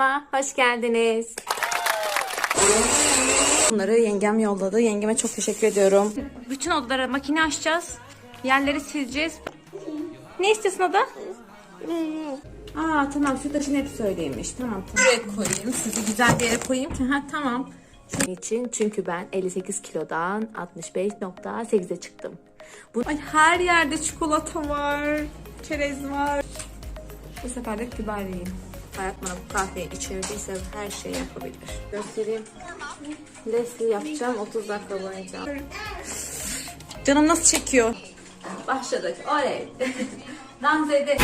Hoş geldiniz. Bunları yengem yolladı. Yengeme çok teşekkür ediyorum. Bütün odalara makine açacağız. Yerleri sileceğiz. Ne istiyorsun oda? Aa tamam şu taşın hep söyleymiş. Tamam tamam. Buraya koyayım. Sizi güzel bir yere koyayım. Ha tamam. Şunun için çünkü ben 58 kilodan 65.8'e çıktım. Bu... Ay her yerde çikolata var. Çerez var. Bu sefer de kibariyim. Hayat bana bu kahveyi içirdiyse her şeyi yapabilir. Göstereyim. Leslie yapacağım 30 dakika boyunca. Canım nasıl çekiyor? Başladık. Oley. Edin.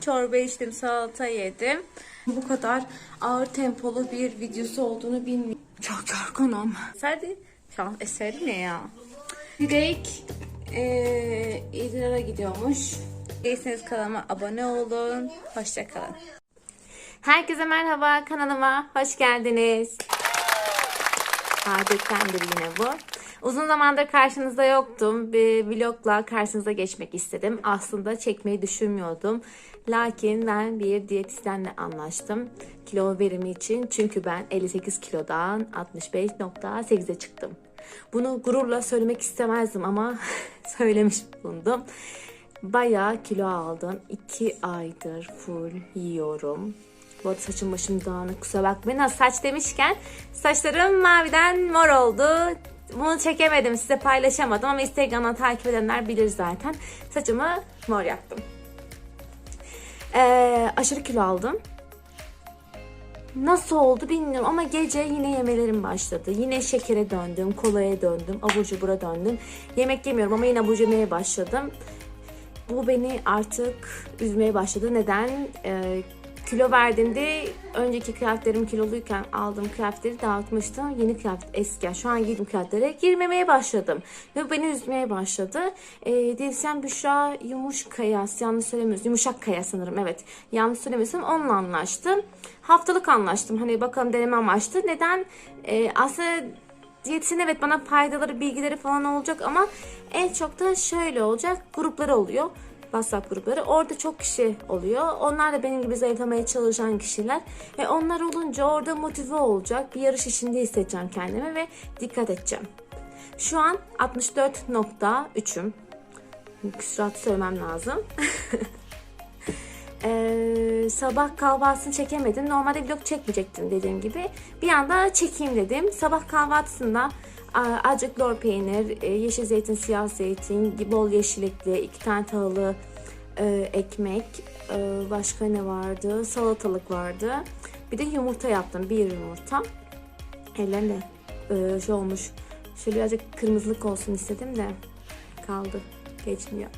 Çorba içtim, salata yedim. Bu kadar ağır tempolu bir videosu olduğunu bilmiyorum. Çok yorgunum. Sadece şu an eseri ne ya? Direkt ee, İdrar'a gidiyormuş. Değilseniz kanalıma abone olun. Hoşçakalın. Herkese merhaba kanalıma hoş geldiniz. Adettendir yine bu. Uzun zamandır karşınızda yoktum. Bir vlogla karşınıza geçmek istedim. Aslında çekmeyi düşünmüyordum. Lakin ben bir diyetisyenle anlaştım. Kilo verimi için. Çünkü ben 58 kilodan 65.8'e çıktım. Bunu gururla söylemek istemezdim ama söylemiş bulundum. Bayağı kilo aldım. 2 aydır full yiyorum. Bu arada saçım başım dağınık kusura bakmayın. Ha, saç demişken saçlarım maviden mor oldu. Bunu çekemedim size paylaşamadım ama Instagram'dan takip edenler bilir zaten. Saçımı mor yaptım. Ee, aşırı kilo aldım. Nasıl oldu bilmiyorum ama gece yine yemelerim başladı. Yine şekere döndüm, kolaya döndüm, abur cubura döndüm. Yemek yemiyorum ama yine abur yemeye başladım. Bu beni artık üzmeye başladı. Neden? Ee, kilo verdiğimde önceki kıyafetlerim kiloluyken aldığım kıyafetleri dağıtmıştım. Yeni kıyafet eski. Şu an giydiğim kıyafetlere girmemeye başladım. Ve beni üzmeye başladı. E, diyetisyen Büşra Yumuşkaya, yanlış söylemiyorsun. Yumuşak Kaya sanırım evet. Yanlış söylemiyorsam onunla anlaştım. Haftalık anlaştım. Hani bakalım deneme amaçlı. Neden? E, aslında diyetisyen evet bana faydaları, bilgileri falan olacak ama en çok da şöyle olacak. Grupları oluyor. WhatsApp grupları. Orada çok kişi oluyor. Onlar da benim gibi zayıflamaya çalışan kişiler. Ve onlar olunca orada motive olacak. Bir yarış içinde hissedeceğim kendimi ve dikkat edeceğim. Şu an 64.3'üm. Küsuratı söylemem lazım. Ee, sabah kahvaltısını çekemedim. Normalde vlog çekmeyecektim dediğim gibi. Bir anda çekeyim dedim. Sabah kahvaltısında azıcık lor peynir, e, yeşil zeytin, siyah zeytin, bol yeşillikli, iki tane tahıllı e, ekmek, e, başka ne vardı? Salatalık vardı. Bir de yumurta yaptım. Bir yumurta. Ellerinde e, şey olmuş. Şöyle birazcık kırmızılık olsun istedim de kaldı. Geçmiyor.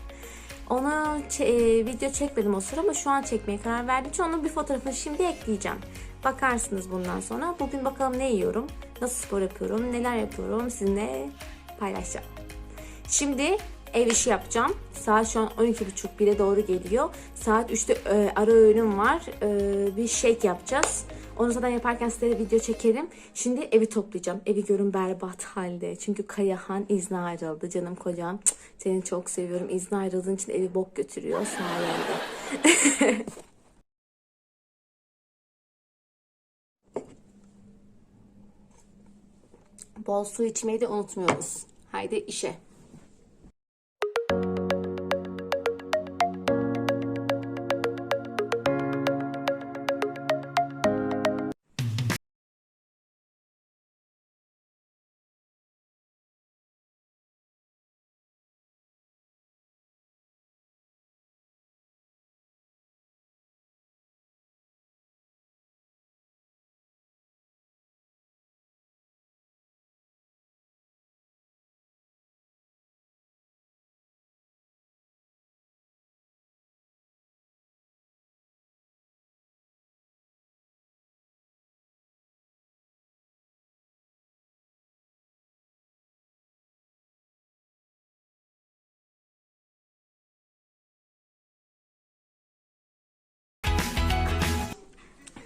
Çe- e, video çekmedim o sıra ama şu an çekmeye karar verdim. için onun bir fotoğrafını şimdi ekleyeceğim. Bakarsınız bundan sonra. Bugün bakalım ne yiyorum, nasıl spor yapıyorum, neler yapıyorum sizinle paylaşacağım. Şimdi ev işi yapacağım. Saat şu an 12.30-1'e doğru geliyor. Saat 3'te e, ara öğünüm var. E, bir shake yapacağız. Onu zaten yaparken size video çekerim. Şimdi evi toplayacağım. Evi görün berbat halde. Çünkü Kayahan izne ayrıldı. Canım kocam. Seni çok seviyorum. İzne ayrıldığın için evi bok götürüyor sayende. Bol su içmeyi de unutmuyoruz. Haydi işe.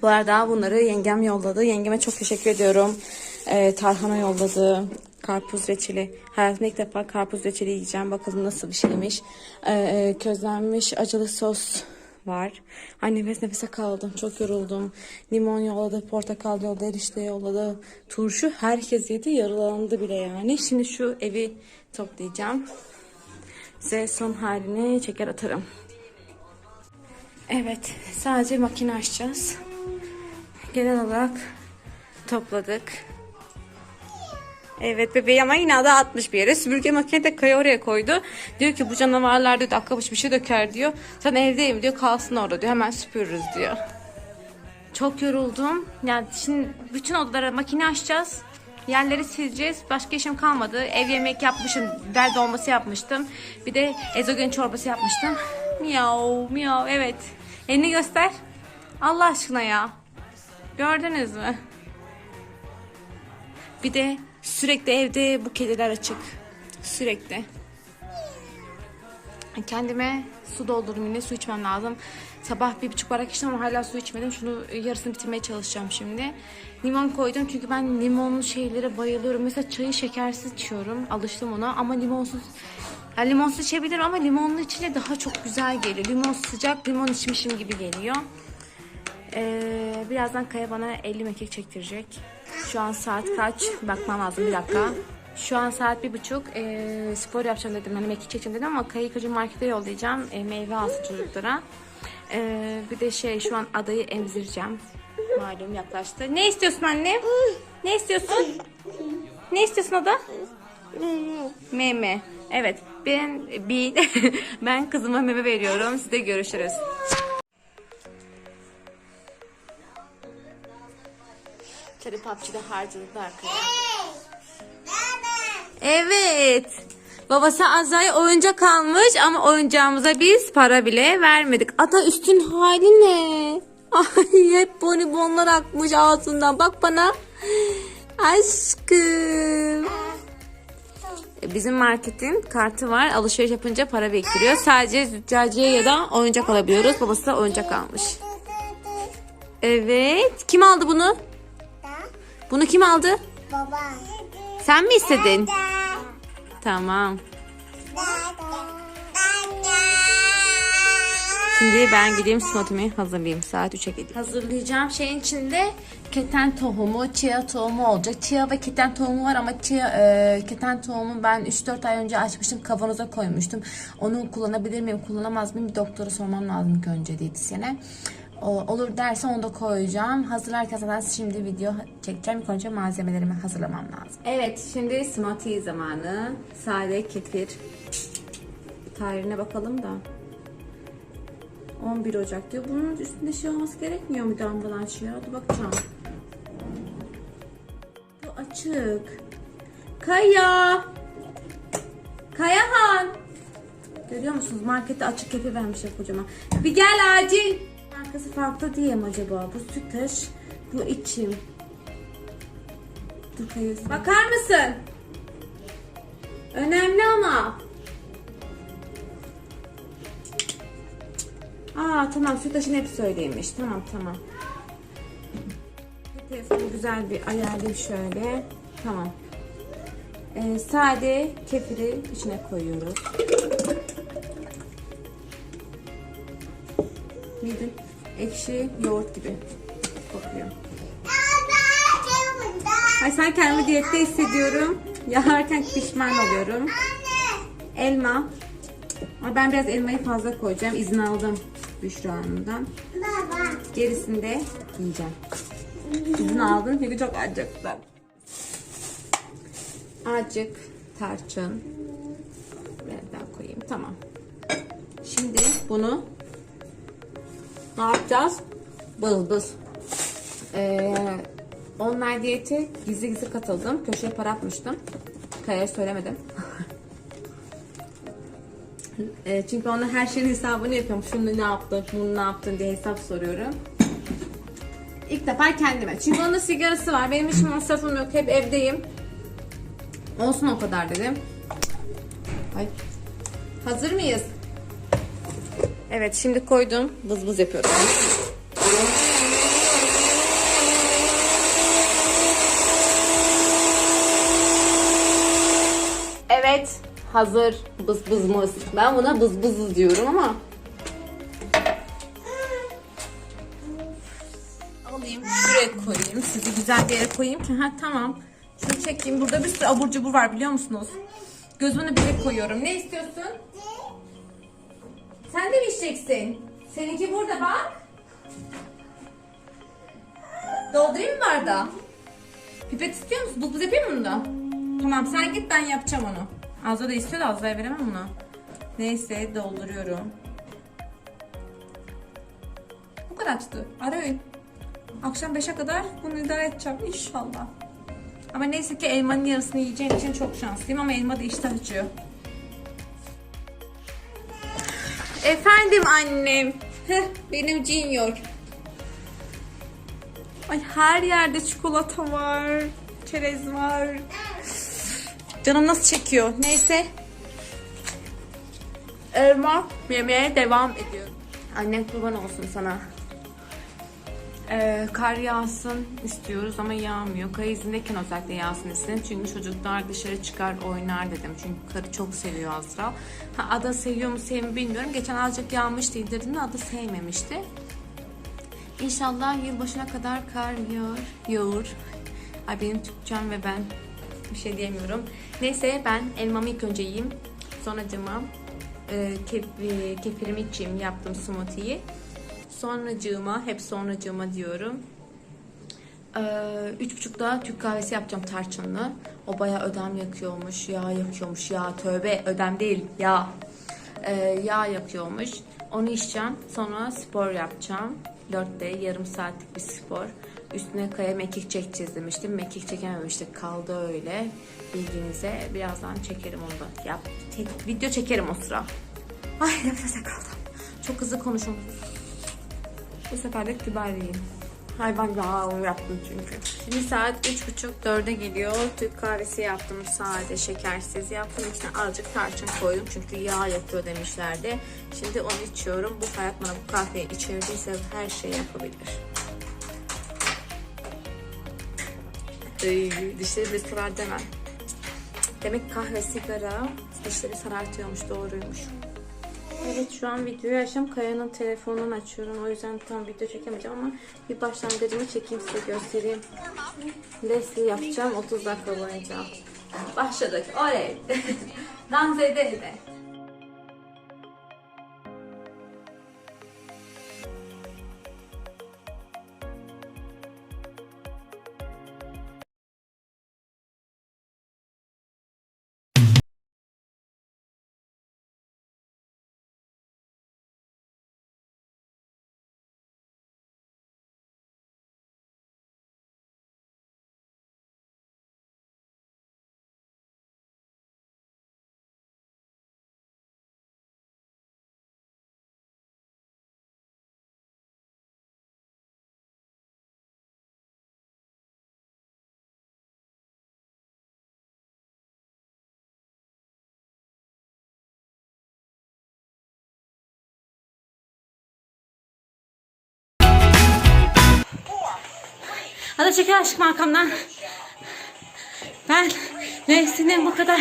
Bu arada bunları yengem yolladı. Yengeme çok teşekkür ediyorum. Ee, Tarhan'a yolladı. Karpuz reçeli. Hayatımda ilk defa karpuz reçeli yiyeceğim. Bakalım nasıl bir şeymiş. Ee, e, közlenmiş acılı sos var. Ay nefes nefese kaldım. Çok yoruldum. Limon yolladı, portakal yolladı, erişte yolladı. Turşu herkes yedi. Yarılandı bile yani. Şimdi şu evi toplayacağım. Size son halini çeker atarım. Evet. Sadece makine açacağız. Genel olarak topladık. Evet bebeği ama yine de atmış bir yere. Süpürge makine de kaya oraya koydu. Diyor ki bu canavarlar diyor akbaş bir şey döker diyor. Sen evdeyim diyor kalsın orada diyor. Hemen süpürürüz diyor. Çok yoruldum. Yani şimdi bütün odalara makine açacağız. Yerleri sileceğiz. Başka işim kalmadı. Ev yemek yapmışım. Biber dolması yapmıştım. Bir de ezogelin çorbası yapmıştım. Miyav miyav evet. Elini göster. Allah aşkına ya. Gördünüz mü? Bir de sürekli evde bu kediler açık. Sürekli. Kendime su doldurdum yine su içmem lazım. Sabah bir buçuk bardak içtim ama hala su içmedim. Şunu yarısını bitirmeye çalışacağım şimdi. Limon koydum çünkü ben limonlu şeylere bayılıyorum. Mesela çayı şekersiz içiyorum. Alıştım ona ama limonsuz ya limonsuz içebilirim ama limonlu içince daha çok güzel geliyor. Limon sıcak limon içmişim gibi geliyor. Ee, birazdan Kaya bana 50 mekik çektirecek. Şu an saat kaç? Bakmam lazım bir dakika. Şu an saat bir buçuk. Ee, spor yapacağım dedim. Hani mekik çekeceğim dedim ama Kaya'yı koca markete yollayacağım. Ee, meyve alsın çocuklara. Ee, bir de şey şu an adayı emzireceğim. Malum yaklaştı. Ne istiyorsun anne? Ne istiyorsun? Ne istiyorsun ada? Meme. Evet. Ben bir ben kızıma meme veriyorum. Size görüşürüz. Tabii PUBG'de harcadı arkaya. Evet. Babası Azra'ya oyuncak almış ama oyuncağımıza biz para bile vermedik. Ata üstün hali ne? Ay hep bonibonlar akmış ağzından. Bak bana. Aşkım. E, Bizim marketin kartı var. Alışveriş yapınca para biriktiriyor. Sadece züccaciye ya da oyuncak alabiliyoruz. Babası da oyuncak almış. Evet. Kim aldı bunu? Bunu kim aldı? Baba. Sen mi istedin? Tamam. Şimdi ben gideyim smoothie'mi hazırlayayım. Saat 3'e gideyim. Hazırlayacağım şeyin içinde keten tohumu, chia tohumu olacak. Chia ve keten tohumu var ama chia, e, keten tohumu ben 3-4 ay önce açmıştım. Kavanoza koymuştum. Onu kullanabilir miyim, kullanamaz mıyım? Bir doktora sormam lazım ilk önce diyetisyene. Olur derse onu da koyacağım. Hazırlarken zaten şimdi video çekeceğim. İlk önce malzemelerimi hazırlamam lazım. Evet şimdi smoothie zamanı. Sade kefir. Tarihine bakalım da. 11 Ocak diyor. Bunun üstünde şey olması gerekmiyor mu damgalanç ya? Hadi bakacağım. Bu açık. Kaya. Kayahan. Görüyor musunuz? Markette açık kepi vermişler kocaman. Bir gel acil. Markası farklı diye mi acaba? Bu sütaş, bu içim. Dur Kaya. Bakar mısın? Önemli ama. Aa tamam sütaşın hepsi öyleymiş. Tamam tamam. Telefonu güzel bir ayarlayayım şöyle. Tamam. Ee, sade kefiri içine koyuyoruz. Midin ekşi yoğurt gibi kokuyor. Ay sen kendimi diyette hissediyorum. Yararken pişman oluyorum. Elma. Ama ben biraz elmayı fazla koyacağım. İzin aldım Büşra Hanım'dan. Gerisini de yiyeceğim. İzin aldın çünkü çok acıktım. Acık, tarçın. Biraz daha koyayım. Tamam. Şimdi bunu ne yapacağız? Bılbız. Ee, online diyeti gizli gizli katıldım. Köşeye para atmıştım. Kaya'ya söylemedim. E, çünkü ona her şeyin hesabını yapıyorum. Şunu ne yaptın, bunu ne yaptın diye hesap soruyorum. İlk defa kendime. Çünkü onun sigarası var. Benim hiç masrafım yok. Hep evdeyim. Olsun o kadar dedim. Ay. Hazır mıyız? Evet şimdi koydum. Bız bız yapıyorum. hazır bız bızmız. Ben buna bız bız diyorum ama. Alayım şuraya koyayım. Sizi güzel bir yere koyayım ki. Ha tamam. Şunu çekeyim. Burada bir sürü abur cubur var biliyor musunuz? Gözümü bile koyuyorum. Ne istiyorsun? Sen de mi içeceksin? Seninki burada bak. Doldurayım mı bardağı? Pipet istiyor musun? Buz yapayım mı bunu? Tamam sen git ben yapacağım onu. Azra da istiyor da Azra'ya veremem bunu. Neyse dolduruyorum. Bu kadar çıktı. Ara öğün. Akşam 5'e kadar bunu idare edeceğim inşallah. Ama neyse ki elmanın yarısını yiyeceğim için çok şanslıyım ama elma da iştah açıyor. Efendim annem. Benim Junior. Ay her yerde çikolata var. Çerez var. Canım nasıl çekiyor. Neyse. Elma yemeye devam ediyorum. Annen kurban olsun sana. Ee, kar yağsın istiyoruz ama yağmıyor. Kar izindeyken özellikle yağsın istedim. Çünkü çocuklar dışarı çıkar oynar dedim. Çünkü karı çok seviyor Azra. Ha, Ada seviyor mu sevmiyor bilmiyorum. Geçen azıcık yağmıştı indirdiğinde Ada sevmemişti. İnşallah yılbaşına kadar kar yağar. Yağır. Ay benim Türkçem ve ben bir şey diyemiyorum. Neyse ben elmamı ilk önce yiyeyim. Sonra cıma e, kef, e, kefirimi içeyim yaptım smoothie'yi. Sonracığıma, hep sonracığıma diyorum. Ee, üç buçukta Türk kahvesi yapacağım tarçınlı. O bayağı ödem yakıyormuş, yağ yakıyormuş, yağ tövbe ödem değil, yağ. Ee, yağ yakıyormuş. Onu içeceğim. Sonra spor yapacağım. Dörtte yarım saatlik bir spor. Üstüne kaya mekik çekeceğiz demiştim. Mekik çekememiştik. Kaldı öyle. Bilginize. Birazdan çekerim onu da. Yap, video çekerim o sıra. Ay nefese kaldım. Çok hızlı konuşuyorum. Bu sefer de kibariyim. Hayvan yağı yaptım çünkü. Şimdi saat üç buçuk dörde geliyor. Türk kahvesi yaptım sade şekersiz yaptım. İçine azıcık tarçın koydum çünkü yağ yapıyor demişlerdi. Şimdi onu içiyorum. Bu hayat bana bu kahveyi içirdiyse her şey yapabilir. Ay, dişleri de sarar demem. Demek kahve sigara dişleri sarartıyormuş doğruymuş. Evet şu an videoyu açtım. Kaya'nın telefonunu açıyorum. O yüzden tam video çekemeyeceğim ama bir başlangıcımı çekeyim size göstereyim. Leslie yapacağım 30 dakika boyunca. Başladık. Oley. Dans ede. Hadi çekil aşkım arkamdan. Ben Leslie'nin bu kadar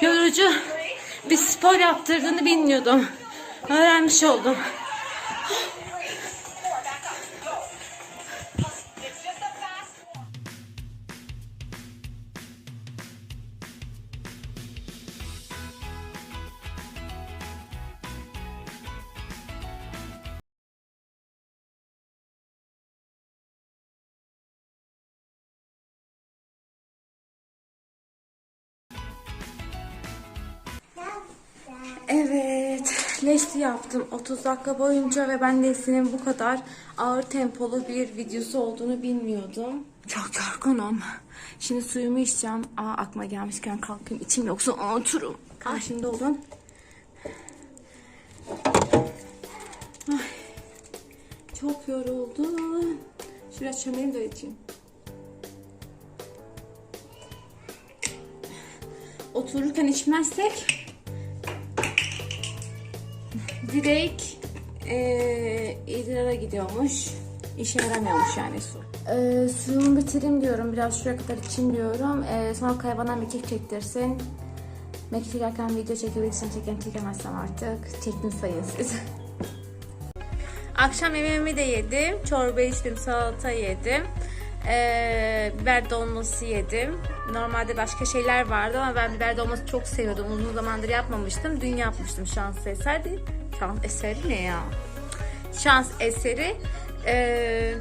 yorucu bir spor yaptırdığını bilmiyordum. Öğrenmiş oldum. Evet, Leslie yaptım 30 dakika boyunca ve ben Leslie'nin bu kadar ağır tempolu bir videosu olduğunu bilmiyordum. Çok yorgunum. Şimdi suyumu içeceğim. Aa aklıma gelmişken kalkayım içeyim yoksa unuturum. Karşımda olun. Ay, çok yoruldum. Şuraya çömelim de içeyim. Otururken içmezsek direkt eee idrara gidiyormuş. İşe yaramıyormuş yani su. Eee suyumu bitireyim diyorum. Biraz şuraya kadar içeyim diyorum. Eee sonra kaya bana mekik çektirsin. Belki çekerken video çekebilirsem çekerim çekemezsem artık. Çektim sayın siz. Akşam yemeğimi de yedim. Çorba içtim, salata yedim. Ee, biber dolması yedim. Normalde başka şeyler vardı ama ben biber dolması çok seviyordum. Uzun zamandır yapmamıştım. Dün yapmıştım şans eseri. Şans eseri ne ya? Şans eseri. Ee,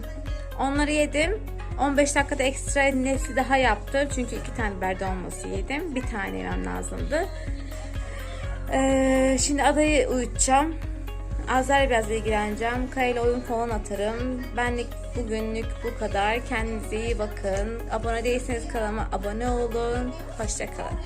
onları yedim. 15 dakikada ekstra nesi daha yaptım. Çünkü iki tane biber dolması yedim. Bir tane yemem lazımdı. Ee, şimdi adayı uyutacağım. Azlar biraz ilgileneceğim. Kayla oyun falan atarım. Benlik bugünlük bu kadar. Kendinize iyi bakın. Abone değilseniz kanalıma abone olun. Hoşçakalın.